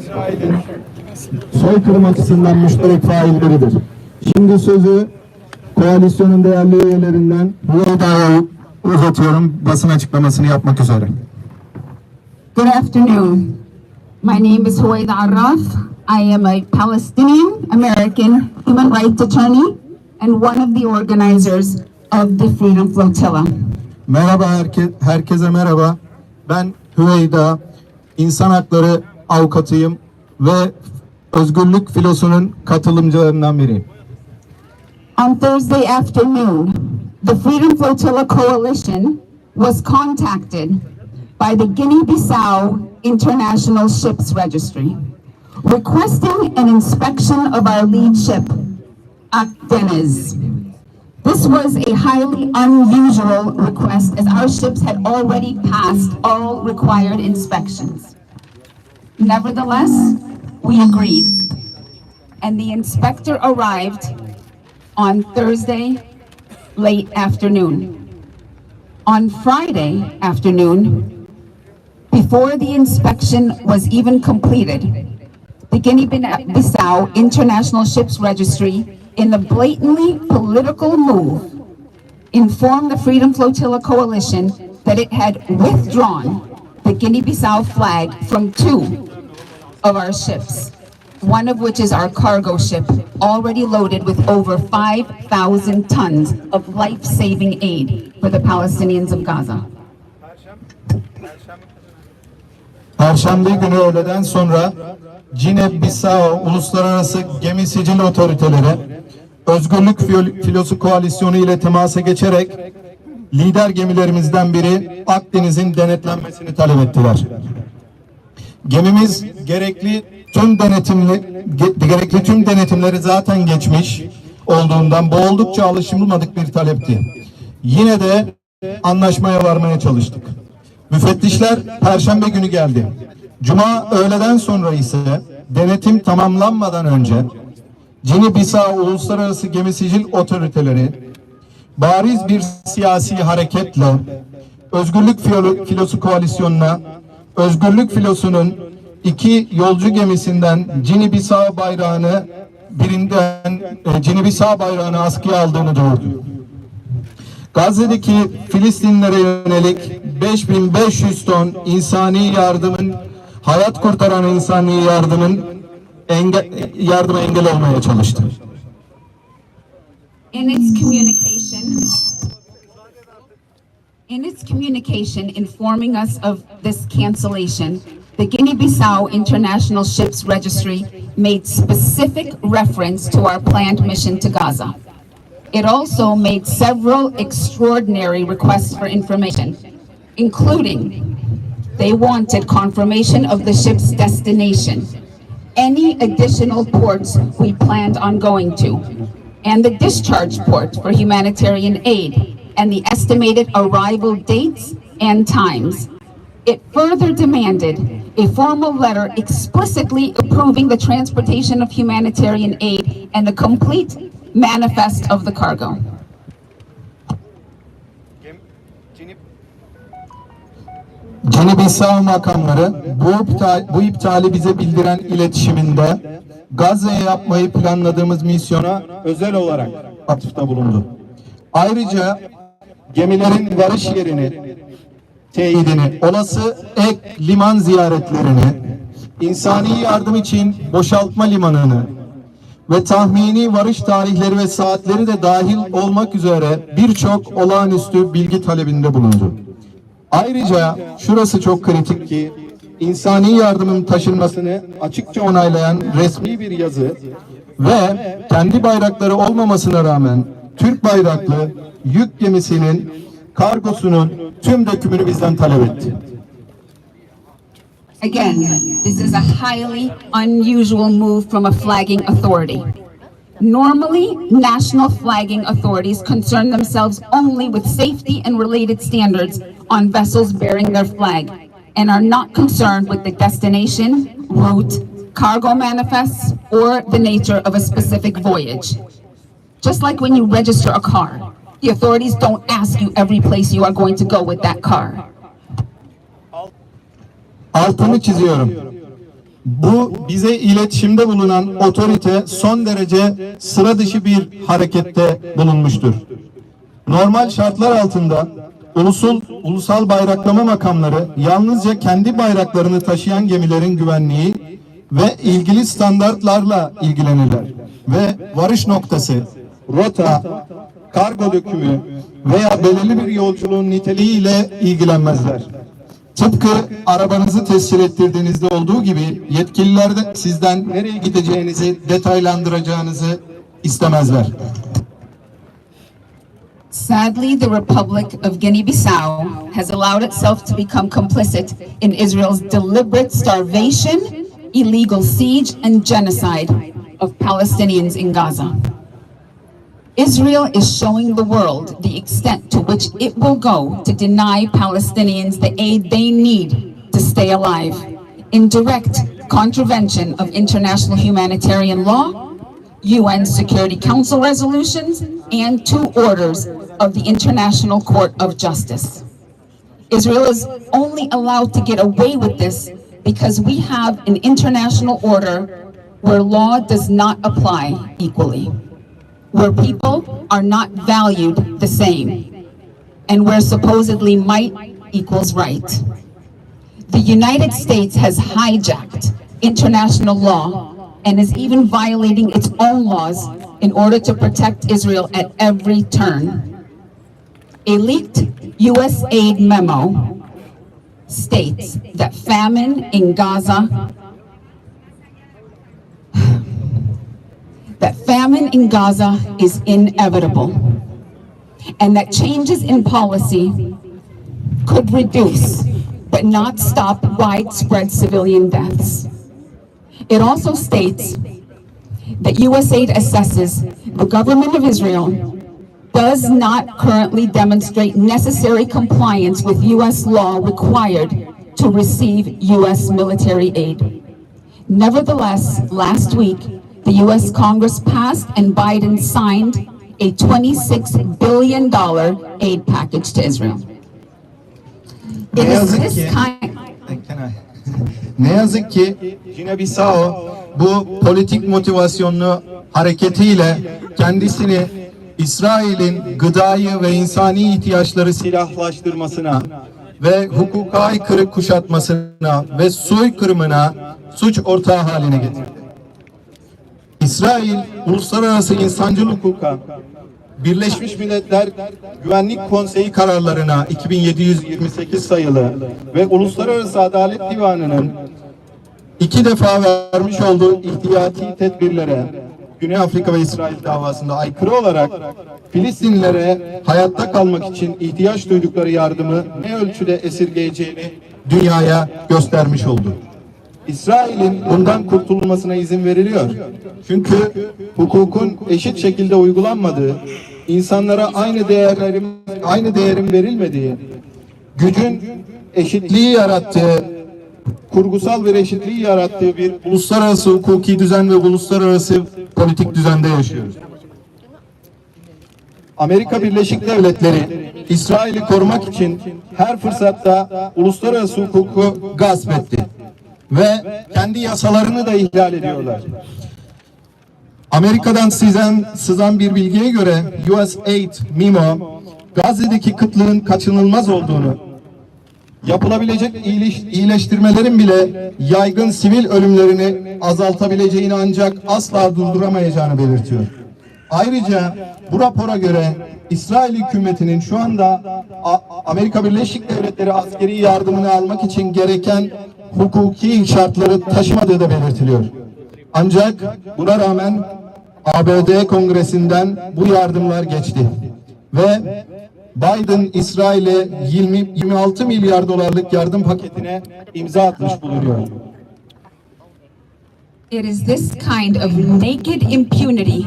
İsrail'in soykırım açısından müşterek failleridir. Şimdi sözü koalisyonun değerli üyelerinden Huyda'ya uzatıyorum basın açıklamasını yapmak üzere. Good afternoon. My name is Huwaida Arraf. I am a Palestinian American human rights attorney and one of the organizers of the Freedom Flotilla. Merhaba herke, herkese merhaba. Ben Hüveyda, insan hakları avukatıyım ve özgürlük filosunun katılımcılarından biriyim. On Thursday afternoon, the Freedom Flotilla Coalition was contacted by the Guinea-Bissau International Ships Registry requesting an inspection of our lead ship, Akdeniz. This was a highly unusual request as our ships had already passed all required inspections. Nevertheless, we agreed. And the inspector arrived on Thursday late afternoon. On Friday afternoon, before the inspection was even completed, the Guinea-Bissau International Ships Registry, in a blatantly political move, informed the Freedom Flotilla Coalition that it had withdrawn the Guinea-Bissau flag from two of our ships, one of which is our cargo ship, already loaded with over 5,000 tons of life-saving aid for the Palestinians of Gaza. Perşembe günü öğleden sonra Cine-Bissau Uluslararası Gemi Sicil Otoriteleri Özgürlük Filo- Filosu Koalisyonu ile temasa geçerek lider gemilerimizden biri Akdeniz'in denetlenmesini talep ettiler. Gemimiz gerekli tüm denetimli ge- gerekli tüm denetimleri zaten geçmiş olduğundan bu oldukça alışılmadık bir talepti. Yine de anlaşmaya varmaya çalıştık. Müfettişler Perşembe günü geldi. Cuma öğleden sonra ise denetim tamamlanmadan önce Cini-Bissau Uluslararası Gemi Sicil Otoriteleri bariz bir siyasi hareketle Özgürlük Filo- Filosu Koalisyonu'na Özgürlük Filosu'nun iki yolcu gemisinden Cini-Bissau bayrağını birinden e, Cini-Bissau bayrağını askıya aldığını duyurdu. Gazze'deki Filistinlere yönelik 5500 ton insani yardımın hayat kurtaran insani yardımın enge, yardıma engel olmaya çalıştı. In its communication, in its communication informing us of this cancellation, the Guinea-Bissau International Ships Registry made specific reference to our planned mission to Gaza. It also made several extraordinary requests for information, including they wanted confirmation of the ship's destination, any additional ports we planned on going to, and the discharge port for humanitarian aid, and the estimated arrival dates and times. It further demanded a formal letter explicitly approving the transportation of humanitarian aid and a complete manifest of the cargo. Cini-Bissau makamları bu, bu iptali bize bildiren iletişiminde Gazze'ye yapmayı planladığımız misyona özel olarak atıfta bulundu. Ayrıca gemilerin varış yerini, teyidini, olası ek liman ziyaretlerini, insani yardım için boşaltma limanını ve tahmini varış tarihleri ve saatleri de dahil olmak üzere birçok olağanüstü bilgi talebinde bulundu. Ayrıca şurası çok kritik ki insani yardımın taşınmasını açıkça onaylayan resmi bir yazı ve kendi bayrakları olmamasına rağmen Türk bayraklı yük gemisinin kargosunun tüm dökümünü bizden talep etti. Again, this is a highly unusual move from a flagging authority. Normally, national flagging authorities concern themselves only with safety and related standards on vessels bearing their flag and are not concerned with the destination, route, cargo manifests, or the nature of a specific voyage. Just like when you register a car, the authorities don't ask you every place you are going to go with that car. Altını çiziyorum. Bu bize iletişimde bulunan otorite son derece sıra dışı bir harekette bulunmuştur. Normal şartlar altında ulusul ulusal bayraklama makamları yalnızca kendi bayraklarını taşıyan gemilerin güvenliği ve ilgili standartlarla ilgilenirler ve varış noktası, rota, kargo dökümü veya belirli bir yolculuğun niteliğiyle ilgilenmezler. Tıpkı arabanızı tescil ettirdiğinizde olduğu gibi yetkililer de sizden nereye gideceğinizi detaylandıracağınızı istemezler. Sadly, the Republic of Guinea-Bissau has allowed itself to become complicit in Israel's deliberate starvation, illegal siege, and genocide of Palestinians in Gaza. Israel is showing the world the extent to which it will go to deny Palestinians the aid they need to stay alive, in direct contravention of international humanitarian law, UN Security Council resolutions, and two orders of the International Court of Justice. Israel is only allowed to get away with this because we have an international order where law does not apply equally, where people are not valued the same, and where supposedly might equals right. The United States has hijacked international law and is even violating its own laws in order to protect Israel at every turn. A leaked U.S. aid memo states that famine in Gaza that famine in Gaza is inevitable and that changes in policy could reduce but not stop widespread civilian deaths. It also states that USAID assesses the government of Israel does not currently demonstrate necessary compliance with U.S. law required to receive U.S. military aid. Nevertheless, last week, the U.S. Congress passed and Biden signed a $26 billion aid package to Israel. It is this ki- kind, Ne yazık ki Gine-Bissau bu politik motivasyonlu hareketiyle kendisini İsrail'in gıdayı ve insani ihtiyaçları silahlaştırmasına ve hukuka aykırı kuşatmasına ve soykırımına suç ortağı haline getirdi. İsrail uluslararası insancıl hukuka Birleşmiş Milletler Güvenlik Konseyi kararlarına 2728 sayılı ve Uluslararası Adalet Divanı'nın iki defa vermiş olduğu ihtiyati tedbirlere Güney Afrika ve İsrail davasında aykırı olarak Filistinlilere hayatta kalmak için ihtiyaç duydukları yardımı ne ölçüde esirgeyeceğini dünyaya göstermiş oldu. İsrail'in bundan kurtulmasına izin veriliyor. Çünkü hukukun eşit şekilde uygulanmadığı, insanlara aynı değerlerin aynı değerin verilmediği, gücün eşitliği yarattığı, kurgusal bir eşitliği yarattığı bir uluslararası hukuki düzen ve uluslararası politik düzende yaşıyoruz. Amerika Birleşik Devletleri İsrail'i korumak için her fırsatta uluslararası hukuku gasp etti ve kendi yasalarını da ihlal ediyorlar. Amerika'dan sızan, sızan bir bilgiye göre USAID MIMO Gazze'deki kıtlığın kaçınılmaz olduğunu yapılabilecek iyileş- iyileştirmelerin bile yaygın sivil ölümlerini azaltabileceğini ancak asla durduramayacağını belirtiyor. Ayrıca bu rapora göre İsrail hükümetinin şu anda Amerika Birleşik Devletleri askeri yardımını almak için gereken hukuki şartları taşımadığı da belirtiliyor. Ancak buna rağmen ABD Kongresi'nden bu yardımlar geçti. Ve Biden İsrail'e 20 26 milyar dolarlık yardım paketine imza atmış bulunuyor. It is this kind of naked impunity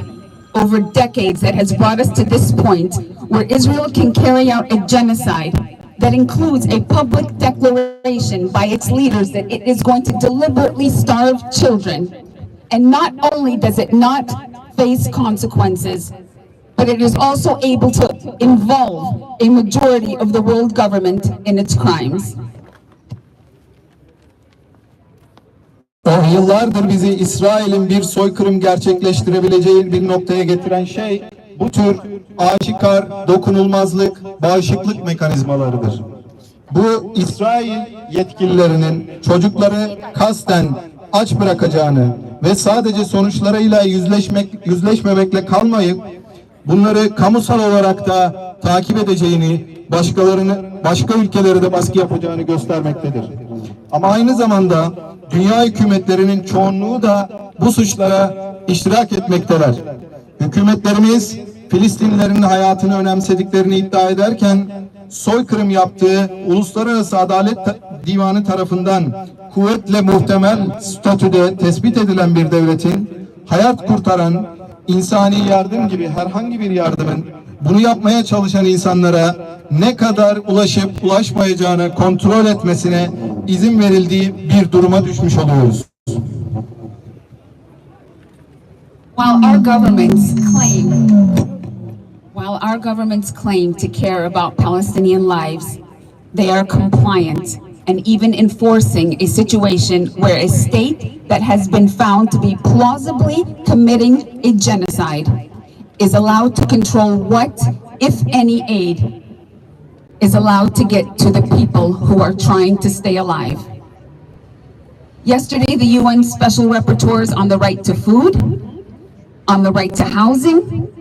over decades that has brought us to this point where Israel can carry out a genocide that includes a public declaration by its leaders that it is going to deliberately starve children. And not only does it not face consequences, but it is also able to involve a majority of the world government in its crimes. O yıllardır bizi İsrail'in bir soykırım gerçekleştirebileceği bir noktaya getiren şey bu tür aşikar dokunulmazlık, bağışıklık mekanizmalarıdır. Bu İsrail yetkililerinin çocukları kasten aç bırakacağını ve sadece sonuçlarıyla yüzleşmek yüzleşmemekle kalmayıp bunları kamusal olarak da takip edeceğini, başkalarını başka ülkelere de baskı yapacağını göstermektedir. Ama aynı zamanda dünya hükümetlerinin çoğunluğu da bu suçlara iştirak etmekteler. Hükümetlerimiz Filistinlilerin hayatını önemsediklerini iddia ederken soykırım yaptığı Uluslararası Adalet Divanı tarafından kuvvetle muhtemel statüde tespit edilen bir devletin hayat kurtaran insani yardım gibi herhangi bir yardımın bunu yapmaya çalışan insanlara ne kadar ulaşıp ulaşmayacağını kontrol etmesine izin verildiği bir duruma düşmüş oluyoruz. While our governments claim, while our governments claim to care about Palestinian lives, they are compliant and even enforcing a situation where a state that has been found to be plausibly committing a genocide is allowed to control what, if any, aid is allowed to get to the people who are trying to stay alive. Yesterday, the UN Special Rapporteurs on the right to food, on the right to housing,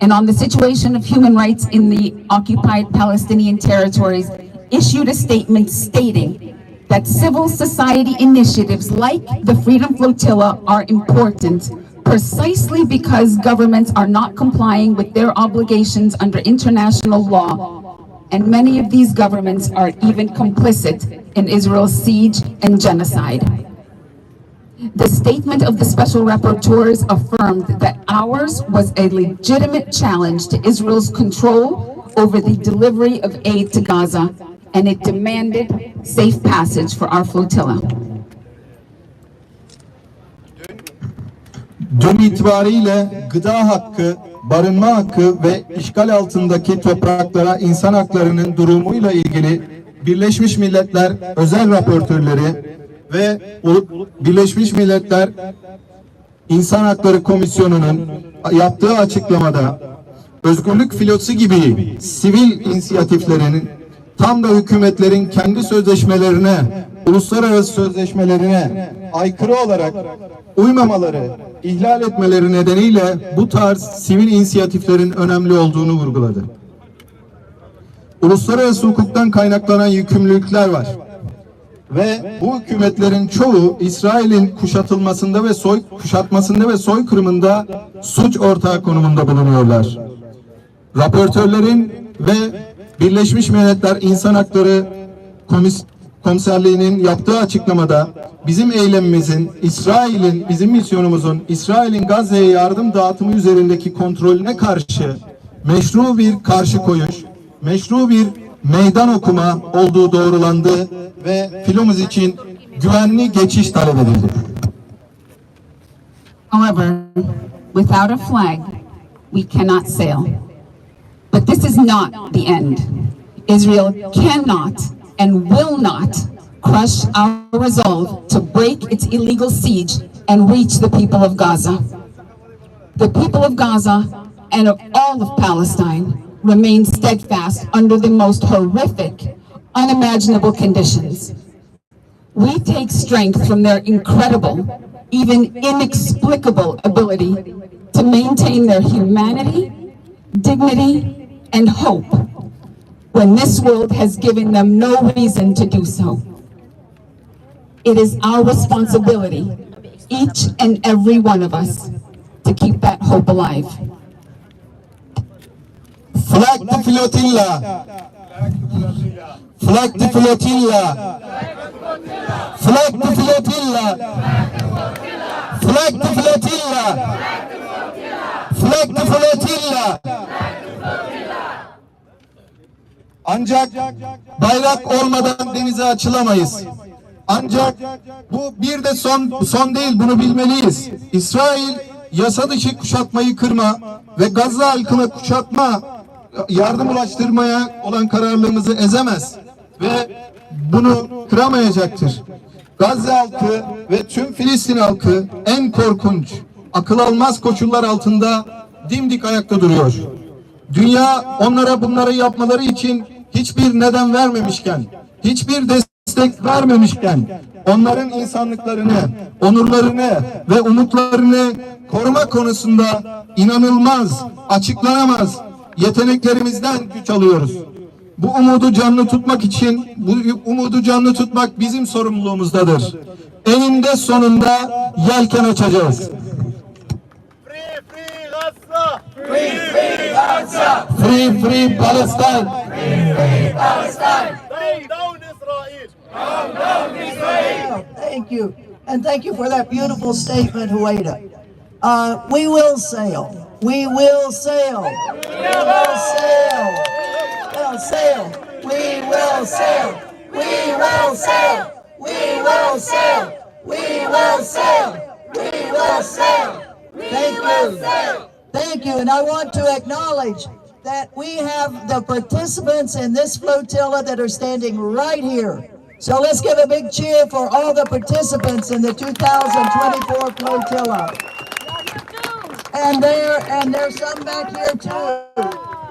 and on the situation of human rights in the occupied Palestinian territories issued a statement stating that civil society initiatives like the Freedom Flotilla are important precisely because governments are not complying with their obligations under international law. And many of these governments are even complicit in Israel's siege and genocide. The statement of the special rapporteurs affirmed that ours was a legitimate challenge to Israel's control over the delivery of aid to Gaza, and it demanded safe passage for our flotilla. Dün itibariyle gıda hakkı, barınma hakkı ve işgal altındaki topraklara insan haklarının durumuyla ilgili Birleşmiş Milletler özel raportörleri ve Birleşmiş Milletler İnsan Hakları Komisyonu'nun yaptığı açıklamada özgürlük filosu gibi sivil inisiyatiflerin tam da hükümetlerin kendi sözleşmelerine, uluslararası sözleşmelerine aykırı olarak uymamaları, ihlal etmeleri nedeniyle bu tarz sivil inisiyatiflerin önemli olduğunu vurguladı. Uluslararası hukuktan kaynaklanan yükümlülükler var. Ve bu hükümetlerin çoğu İsrail'in kuşatılmasında ve soy kuşatmasında ve soykırımında suç ortağı konumunda bulunuyorlar. Raportörlerin ve Birleşmiş Milletler İnsan Hakları Komis Komiserliğinin yaptığı açıklamada bizim eylemimizin, İsrail'in, bizim misyonumuzun İsrail'in Gazze'ye yardım dağıtımı üzerindeki kontrolüne karşı meşru bir karşı koyuş, meşru bir meydan okuma olduğu doğrulandı ve filomuz için güvenli geçiş talep edildi. However, without a flag, we cannot sail. But this is not the end. Israel cannot and will not crush our resolve to break its illegal siege and reach the people of Gaza. The people of Gaza and of all of Palestine remain steadfast under the most horrific, unimaginable conditions. We take strength from their incredible, even inexplicable ability to maintain their humanity, dignity, and hope when this world has given them no reason to do so. It is our responsibility, each and every one of us, to keep that hope alive. Flag the flotilla! Flag the flotilla! Flag the flotilla! Flag the flotilla! Flag the flotilla! Ancak bayrak olmadan denize açılamayız. Ancak bu bir de son son değil bunu bilmeliyiz. İsrail yasa dışı kuşatmayı kırma ve Gazze halkına kuşatma yardım ulaştırmaya olan kararlılığımızı ezemez ve bunu kıramayacaktır. Gazze halkı ve tüm Filistin halkı en korkunç, akıl almaz koşullar altında dimdik ayakta duruyor. Dünya onlara bunları yapmaları için hiçbir neden vermemişken, hiçbir destek vermemişken, onların insanlıklarını, onurlarını ve umutlarını koruma konusunda inanılmaz, açıklanamaz yeteneklerimizden güç alıyoruz. Bu umudu canlı tutmak için, bu umudu canlı tutmak bizim sorumluluğumuzdadır. Eninde sonunda yelken açacağız. Gaza! Free, free free Palestine! Down, down Israel! Thank you. And thank you for that beautiful statement, Hueda. Uh, we will sail. We will sail. We will sail. We'll sail. We will sail. We will sail. We will sail. We will sail. We will sail. Thank you. Thank you. And I want to acknowledge that we have the participants in this flotilla that are standing right here. So let's give a big cheer for all the participants in the 2024 flotilla. And there, and there's some back here too.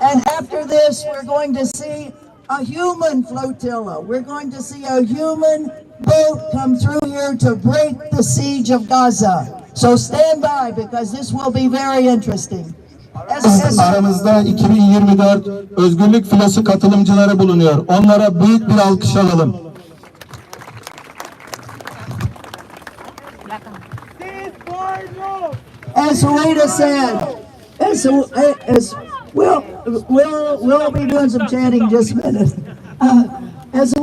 And after this, we're going to see a human flotilla. We're going to see a human boat come through here to break the siege of Gaza. So stand by because this will be very interesting. Aramızda 2024 Özgürlük Filosu katılımcıları bulunuyor. Onlara büyük bir alkış alalım. as Rita said, as, as we'll, we'll, we'll be doing some chanting in just a minute. Uh, as